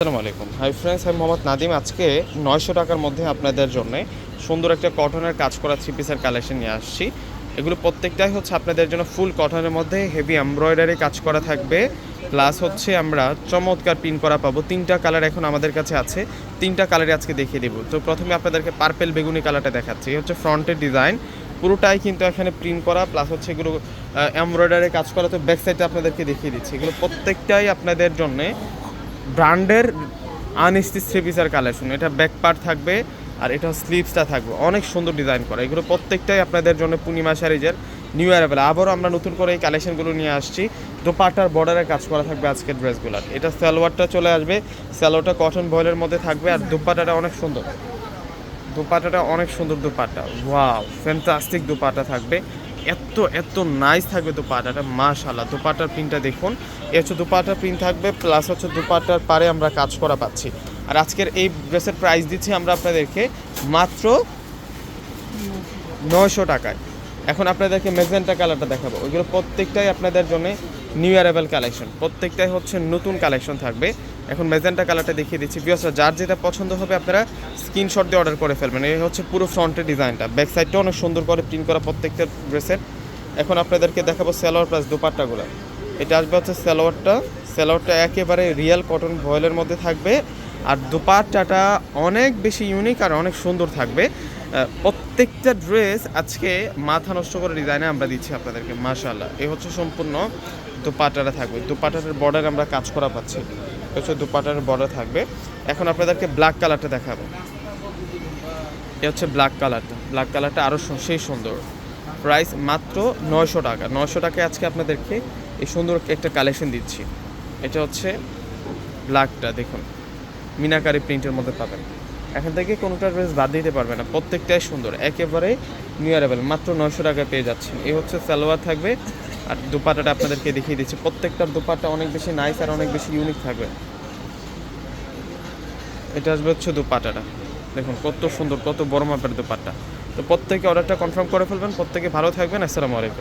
আসসালামু আলাইকুম। Hi friends আমি মোহাম্মদ নাদিম। আজকে নয়শো টাকার মধ্যে আপনাদের জন্য সুন্দর একটা কটনের কাজ করা থ্রি পিসের কালেকশন নিয়ে আসছি। এগুলো প্রত্যেকটাই হচ্ছে আপনাদের জন্য ফুল কটনের মধ্যে হেভি এমব্রয়ডারি কাজ করা থাকবে। প্লাস হচ্ছে আমরা চমৎকার প্রিন্ট করা পাবো। তিনটা কালার এখন আমাদের কাছে আছে। তিনটা কালারে আজকে দেখিয়ে দেবো। তো প্রথমে আপনাদেরকে পার্পেল বেগুনি কালারটা দেখাচ্ছি। হচ্ছে ফ্রন্টের ডিজাইন পুরোটাই কিন্তু এখানে প্রিন্ট করা। প্লাস হচ্ছে এগুলো এমব্রয়ডারি কাজ করা। তো ব্যাক সাইডে আপনাদেরকে দেখিয়ে দিচ্ছি। এগুলো প্রত্যেকটাই আপনাদের জন্যে ব্র্যান্ডের আনস্টিচ থ্রি পিসের কালেকশন এটা ব্যাক পার্ট থাকবে আর এটা স্লিভসটা থাকবে। অনেক সুন্দর ডিজাইন করা। এগুলো প্রত্যেকটাই আপনাদের জন্য পূর্ণিমা শাড়িজের নিউ অ্যারাইভেল আবারও আমরা নতুন করে এই কালেকশনগুলো নিয়ে আসছি। দোপাটার বর্ডারে কাজ করা থাকবে আজকের ড্রেসগুলোর এটা সালোয়ারটা চলে আসবে। সালোয়ারটা কটন বয়েলের মধ্যে থাকবে আর দুপাটাটা অনেক সুন্দর। দুপাটাটা অনেক সুন্দর দুপাটা ওয়াও ফ্যান্টাস্টিক দুপাটা থাকবে। এত এত নাইস থাকবে দুপাটাটা মাশাল্লাহ দুপাটার প্রিন্টটা দেখুন। এ হচ্ছে দুপাটার প্রিন্ট থাকবে প্লাস হচ্ছে দুপাটার পারে আমরা কাজ করা পাচ্ছি। আর আজকের এই ড্রেসের প্রাইস দিচ্ছি আমরা আপনাদেরকে মাত্র নয়শো টাকায়। এখন আপনাদেরকে মেজেন্টা কালারটা দেখাবো। ওইগুলো প্রত্যেকটাই আপনাদের জন্য নিউ অ্যারাইভেল কালেকশন প্রত্যেকটাই হচ্ছে নতুন কালেকশন থাকবে। এখন মেজেন্টা কালারটা দেখিয়ে দিচ্ছি। বিয়সরা যার যেটা পছন্দ হবে, আপনারা স্ক্রিনশট দিয়ে অর্ডার করে ফেলবেন। এই হচ্ছে পুরো ফ্রন্টের ডিজাইনটা ব্যাক সাইডটা অনেক সুন্দর করে প্রিন্ট করা প্রত্যেকটা ড্রেসের এখন আপনাদেরকে দেখাবো সালোয়ার প্লাস দুপাট্টাগুলো। এটা আসবে হচ্ছে সালোয়ারটা। সালোয়ারটা একেবারে রিয়েল কটন ভয়েলের মধ্যে থাকবে। আর দুপাট্টাটা অনেক বেশি ইউনিক আর অনেক সুন্দর থাকবে। প্রত্যেকটা ড্রেস আজকে মাথা নষ্ট করে ডিজাইনে আমরা দিচ্ছি আপনাদেরকে মাশাল্লাহ এ হচ্ছে সম্পূর্ণ দুপাটাটা থাকবে। দুপাটার বর্ডার আমরা কাজ করা পাচ্ছি। হচ্ছে দুপাটার বর্ডার থাকবে। এখন আপনাদেরকে ব্ল্যাক কালারটা দেখাবো। এ হচ্ছে ব্ল্যাক কালারটা ব্ল্যাক কালারটা আরও সেই সুন্দর। প্রাইস মাত্র নয়শো টাকা। নয়শো টাকায় আজকে আপনাদেরকে এই সুন্দর একটা কালেকশন দিচ্ছি। এটা হচ্ছে ব্ল্যাকটা দেখুন। মিনাকারি প্রিন্টের মধ্যে পাবেন। এখান থেকে কোনোটা ড্রেস বাদ দিতে পারবে না। প্রত্যেকটাই সুন্দর, একেবারে নিউ মাত্র নয়শো টাকায় পেয়ে যাচ্ছেন। এই হচ্ছে সালোয়ার থাকবে, আর দুপাটাটা আপনাদেরকে দেখিয়ে দিচ্ছি। প্রত্যেকটার দুপাটা অনেক বেশি নাইস আর অনেক বেশি ইউনিক থাকবে। এটা আসবে হচ্ছে দুপাটাটা। দেখুন, কত সুন্দর, কত বড় মাপের দুপাট্টা। তো প্রত্যেকে অর্ডারটা কনফার্ম করে ফেলবেন। প্রত্যেকে ভালো থাকবেন। আসসালামু আলাইকুম।